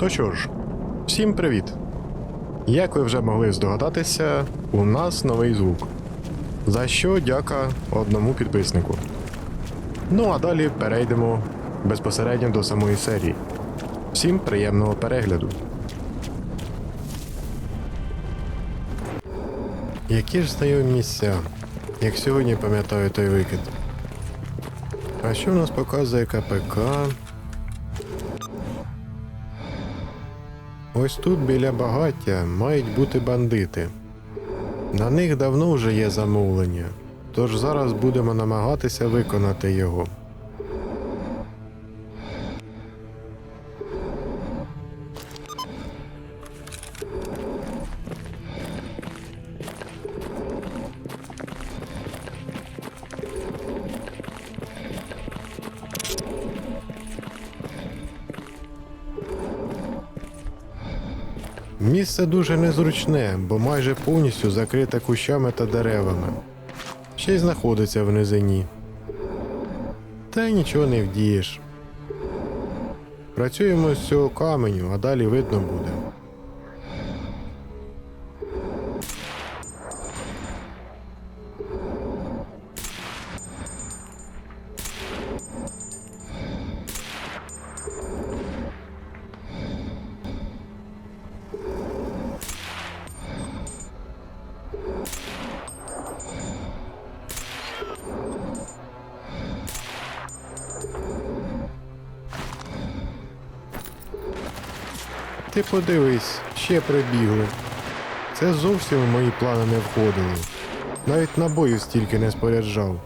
То що ж, всім привіт! Як ви вже могли здогадатися, у нас новий звук. За що дяка одному підписнику. Ну а далі перейдемо безпосередньо до самої серії. Всім приємного перегляду. Які ж знайомі місця, як сьогодні пам'ятаю той викид. А що в нас показує КПК? Ось тут біля багаття мають бути бандити. На них давно вже є замовлення, тож зараз будемо намагатися виконати його. Місце дуже незручне, бо майже повністю закрите кущами та деревами. Ще й знаходиться в низині. Та й нічого не вдієш. Працюємо з цього каменю, а далі видно буде. Ти подивись, ще прибігли. Це зовсім в мої плани не входило. Навіть набоїв стільки не споряджав.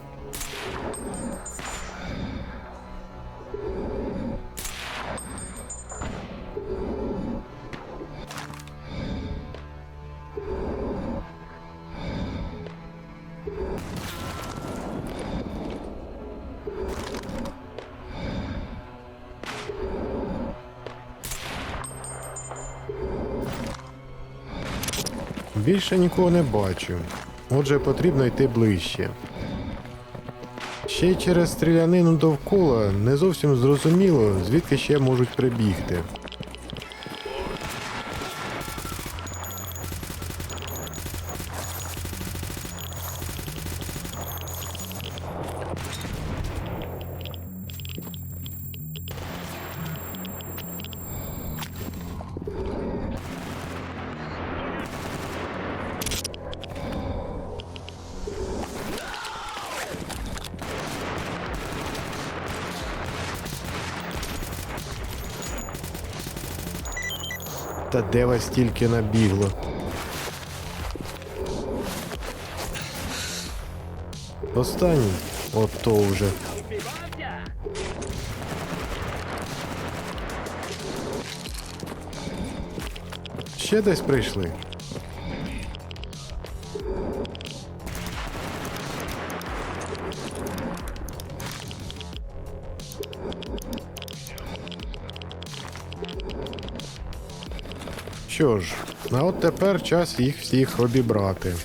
Більше нікого не бачу. Отже, потрібно йти ближче. Ще й через стрілянину довкола не зовсім зрозуміло, звідки ще можуть прибігти. Де вас тільки набігло. Останній. От то вже. Ще десь прийшли. Що ж, а от тепер час їх всіх обібрати.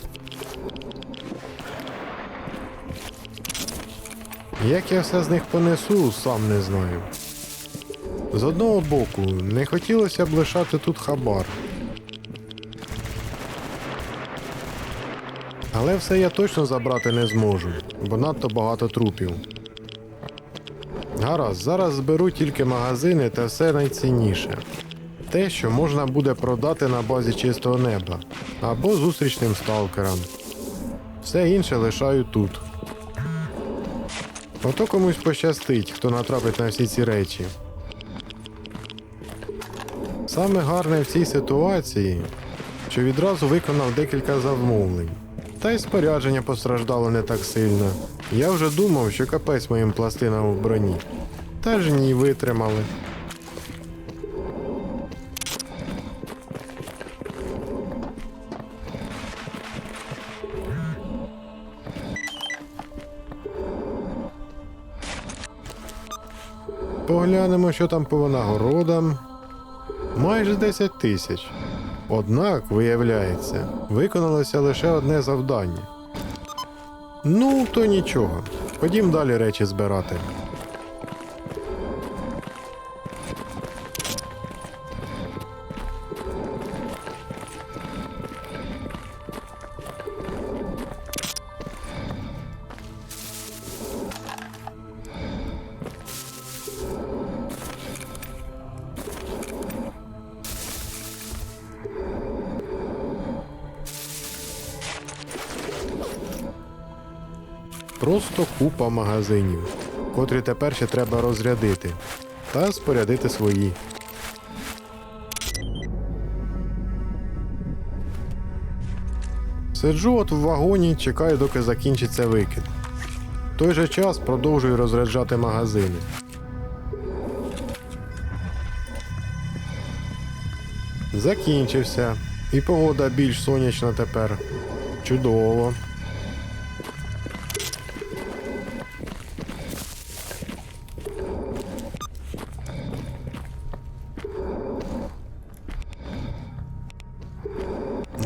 Як я все з них понесу, сам не знаю. З одного боку, не хотілося б лишати тут хабар. Але все я точно забрати не зможу, бо надто багато трупів. Гаразд, зараз зберу тільки магазини та все найцінніше. Те, що можна буде продати на базі чистого неба або зустрічним сталкерам. Все інше лишаю тут. Ото комусь пощастить, хто натрапить на всі ці речі. Саме гарне в цій ситуації, що відразу виконав декілька замовлень. Та й спорядження постраждало не так сильно. Я вже думав, що капець моїм пластинам в броні. Та ж ні, витримали. Поглянемо, що там по винагородам. Майже 10 тисяч. Однак, виявляється, виконалося лише одне завдання. Ну, то нічого. Ходім далі речі збирати. Просто купа магазинів, котрі тепер ще треба розрядити та спорядити свої. Сиджу от в вагоні, чекаю, доки закінчиться викид. В той же час продовжую розряджати магазини. Закінчився. І погода більш сонячна тепер. Чудово.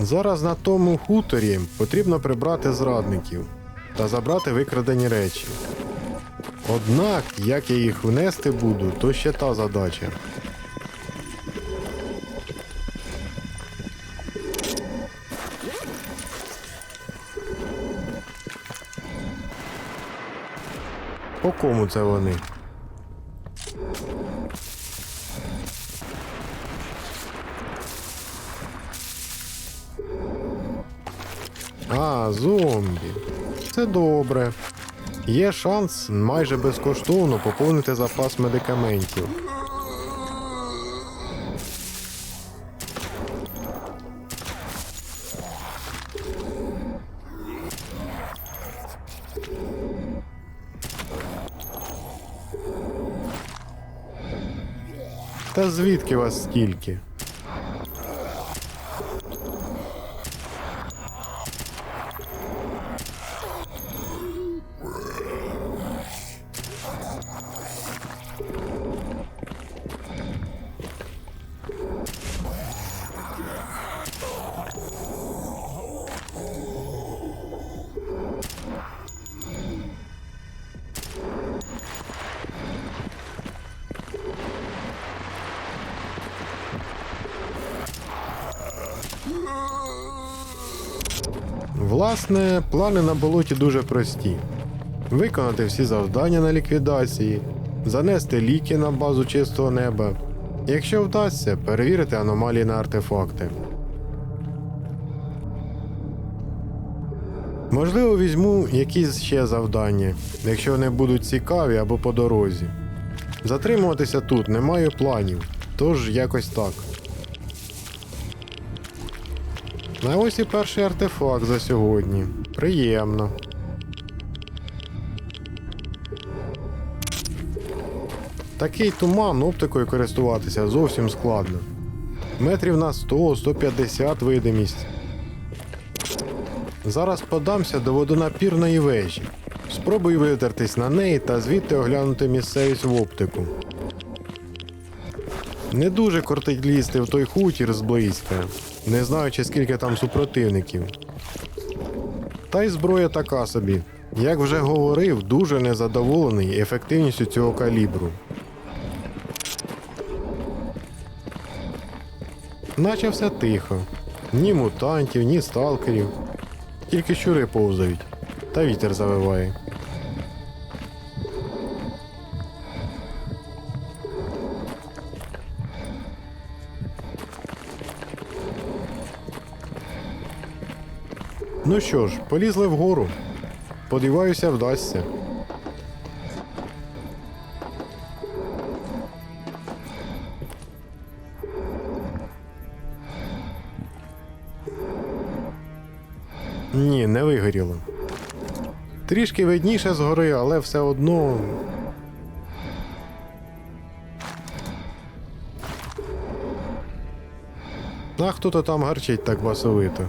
Зараз на тому хуторі потрібно прибрати зрадників та забрати викрадені речі. Однак, як я їх внести буду, то ще та задача. По кому це вони? А, зомбі. Це добре. Є шанс майже безкоштовно поповнити запас медикаментів. Та звідки вас стільки? Власне, плани на болоті дуже прості: виконати всі завдання на ліквідації, занести ліки на базу чистого неба. Якщо вдасться, перевірити аномалії на артефакти. Можливо, візьму якісь ще завдання, якщо вони будуть цікаві або по дорозі. Затримуватися тут не маю планів, тож якось так. А ось і перший артефакт за сьогодні. Приємно. Такий туман оптикою користуватися зовсім складно. Метрів на 100-150 видимість. Зараз подамся до водонапірної вежі. Спробую видертись на неї та звідти оглянути місцевість в оптику. Не дуже кортить лізти в той хутір зблизька, не знаючи скільки там супротивників. Та й зброя така собі. Як вже говорив, дуже незадоволений ефективністю цього калібру. Наче все тихо. Ні мутантів, ні сталкерів. Тільки щури повзають, та вітер завиває. Ну що ж, полізли вгору. Сподіваюся, вдасться. Ні, не вигоріло. Трішки видніше згори, але все одно. А хто-то там гарчить так басовито.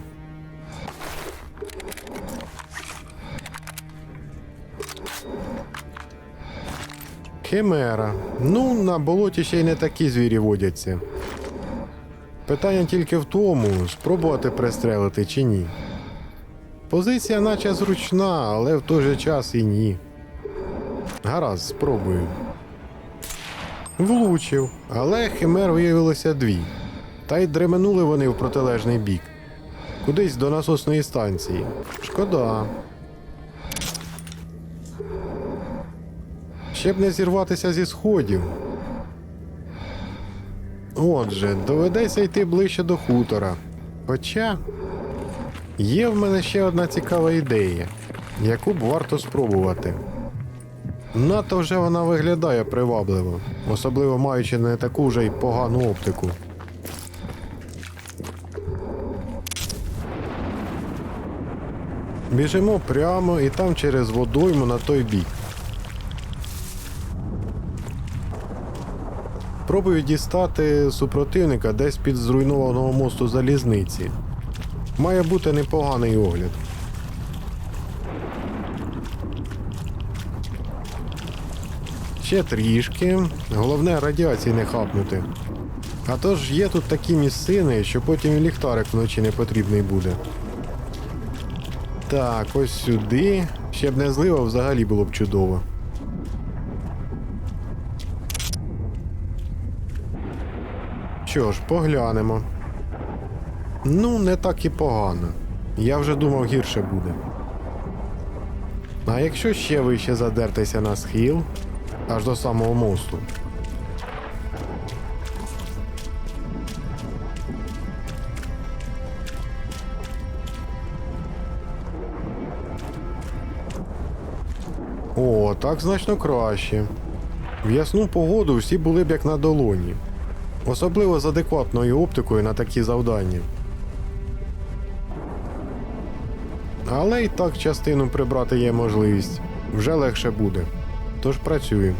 Химера. Ну, на болоті ще й не такі звірі водяться. Питання тільки в тому, спробувати пристрелити чи ні. Позиція наче зручна, але в той же час і ні. Гаразд, спробую. Влучив, але химер виявилося дві. Та й дременули вони в протилежний бік. Кудись до насосної станції. Шкода. Ще б не зірватися зі сходів. Отже, доведеться йти ближче до хутора. Хоча є в мене ще одна цікава ідея. яку б варто спробувати. Надто вже вона виглядає привабливо, особливо маючи не таку вже й погану оптику. Біжимо прямо і там через водойму на той бік. Пробую дістати супротивника десь під зруйнованого мосту залізниці. Має бути непоганий огляд. Ще трішки. Головне радіації не хапнути. А то ж є тут такі місцини, що потім і ліхтарик вночі не потрібний буде. Так, ось сюди. Ще б не злива взагалі було б чудово. Що ж, поглянемо. Ну, не так і погано. Я вже думав, гірше буде. А якщо ще вище задертися на схил, аж до самого мосту. О, так значно краще. В ясну погоду всі були б як на долоні. Особливо з адекватною оптикою на такі завдання. Але і так частину прибрати є можливість. Вже легше буде. Тож працюємо.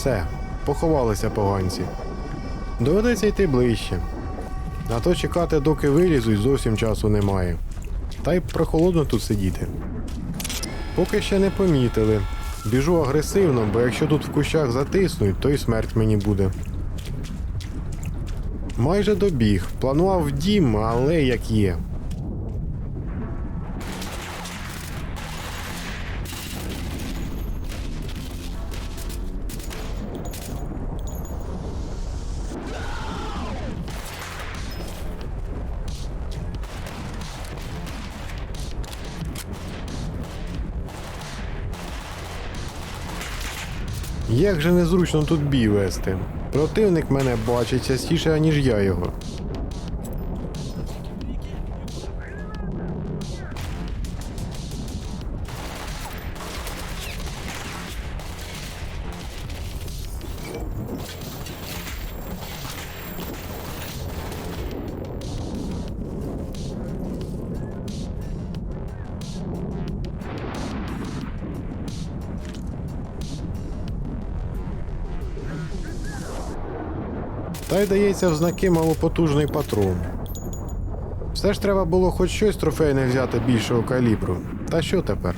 Все, поховалися поганці. Доведеться йти ближче. А то чекати, доки вилізуть, зовсім часу немає. Та й прохолодно тут сидіти. Поки ще не помітили. Біжу агресивно, бо якщо тут в кущах затиснуть, то й смерть мені буде. Майже добіг. Планував дім, але як є. Як же незручно тут бій вести. Противник мене бачить частіше, ніж я його. Й дається в знаки малопотужний патрон. Все ж треба було хоч щось трофейне взяти більшого калібру. Та що тепер?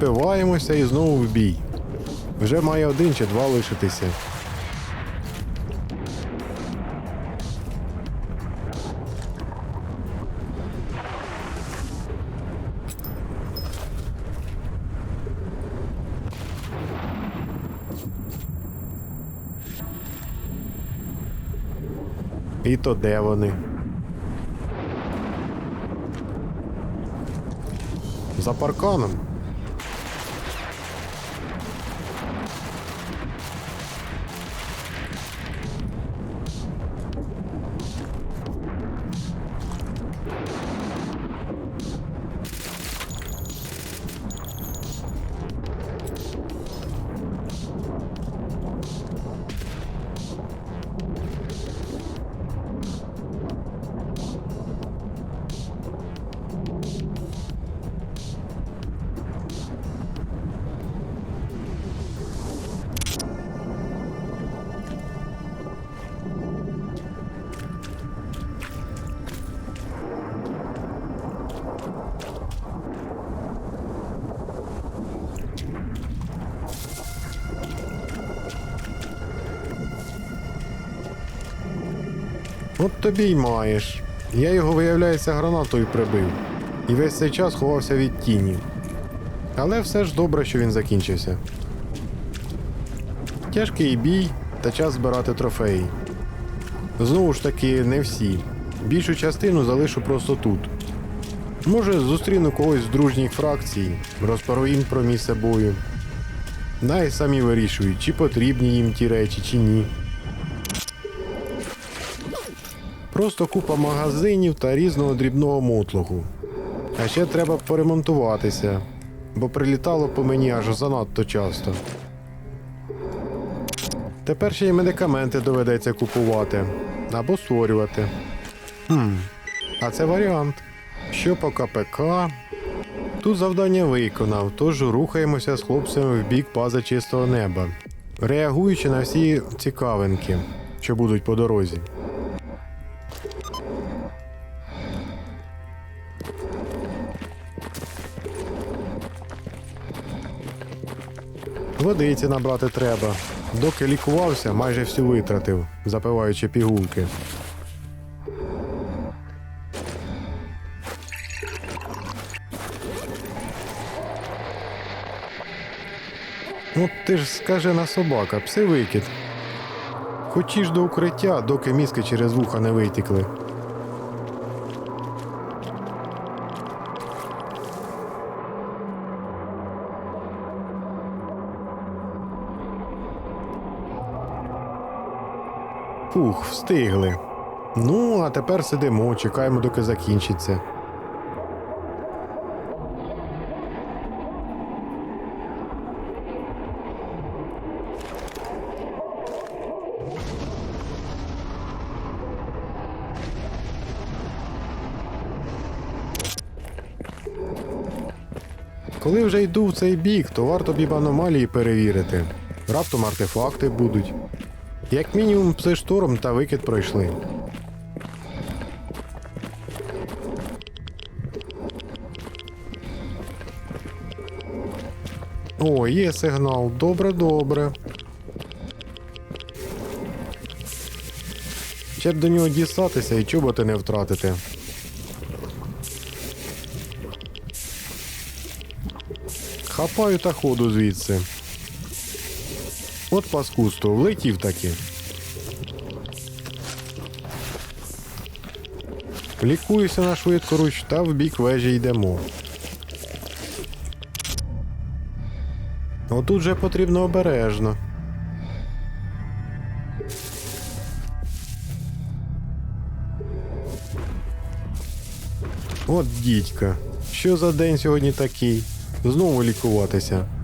Відпиваємося і знову в бій. Вже має один чи два лишитися. І то де вони? За парканом. От тобі й маєш. Я його, виявляється, гранатою прибив. І весь цей час ховався від тіні. Але все ж добре, що він закінчився. Тяжкий бій та час збирати трофеї. Знову ж таки, не всі. Більшу частину залишу просто тут. Може, зустріну когось з дружніх фракцій, розповім про місце бою. Най самі вирішують, чи потрібні їм ті речі, чи ні. Просто купа магазинів та різного дрібного мотлоху. А ще треба поремонтуватися, бо прилітало по мені аж занадто часто. Тепер ще й медикаменти доведеться купувати або створювати. Хм, а це варіант. Що по КПК? Тут завдання виконав, тож рухаємося з хлопцями в бік бази чистого неба, реагуючи на всі цікавинки, що будуть по дорозі. Водиці набрати треба. Доки лікувався, майже всю витратив, запиваючи пігулки. От ти ж скажена собака, пси викид. Хочеш до укриття, доки мізки через вуха не витікли. Фух, встигли. Ну, а тепер сидимо, чекаємо, доки закінчиться. Коли вже йду в цей бік, то варто б і аномалії перевірити. Раптом артефакти будуть. Як мінімум псишторм та викид пройшли. О, є сигнал. Добре, добре. Ще б до нього дістатися і чоботи не втратити. Хапаю та ходу звідси. От паскудство, влетів таки. Лікуюся на швидкоруч та в бік вежі йдемо. Отут же потрібно обережно. От дідька. Що за день сьогодні такий? Знову лікуватися.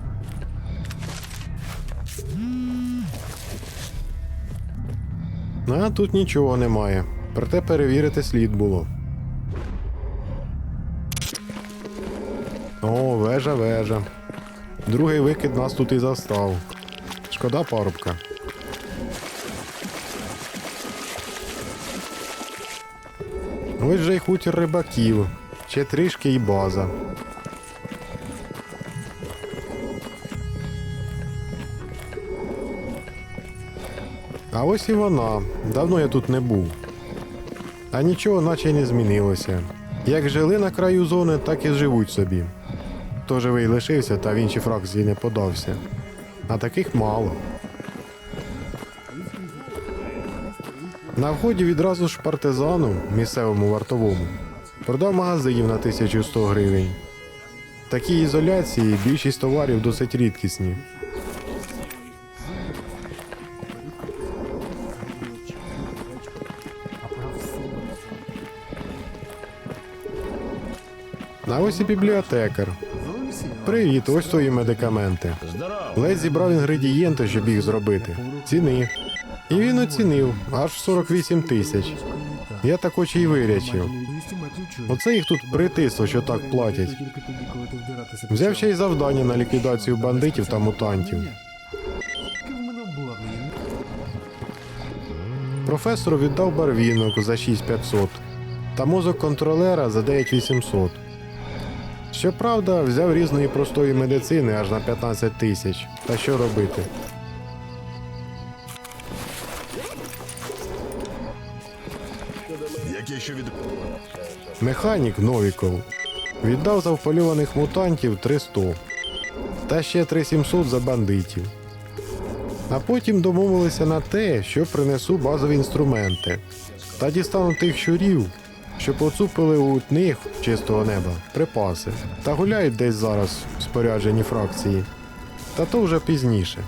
А тут нічого немає. Проте перевірити слід було. О, вежа, вежа. Другий викид нас тут і застав. Шкода парубка. Ось же й хутір рибаків. Ще трішки і база. А ось і вона. Давно я тут не був. А нічого наче й не змінилося. Як жили на краю зони, так і живуть собі. Хто живий лишився, та в інші фракції не подався. А таких мало. На вході відразу ж партизану, місцевому вартовому, продав магазинів на 1100 гривень. Такій ізоляції більшість товарів досить рідкісні. Ось і бібліотекар. Привіт, ось твої медикаменти. Ледь зібрав інгредієнти, щоб їх зробити. Ціни. І він оцінив аж 48 тисяч. Я так очі й вирячив. Оце їх тут притисло, що так платять. Взяв ще й завдання на ліквідацію бандитів та мутантів. Професору віддав барвінок за 6500 та мозок контролера за 9800. Щоправда, взяв різної простої медицини аж на 15 тисяч. Та що робити? Механік Новіков віддав за вполюваних мутантів 300 та ще 3700 за бандитів. А потім домовилися на те, що принесу базові інструменти та дістану тих щурів, що поцупили у них чистого неба припаси та гуляють десь зараз в спорядженні фракції. Та то вже пізніше.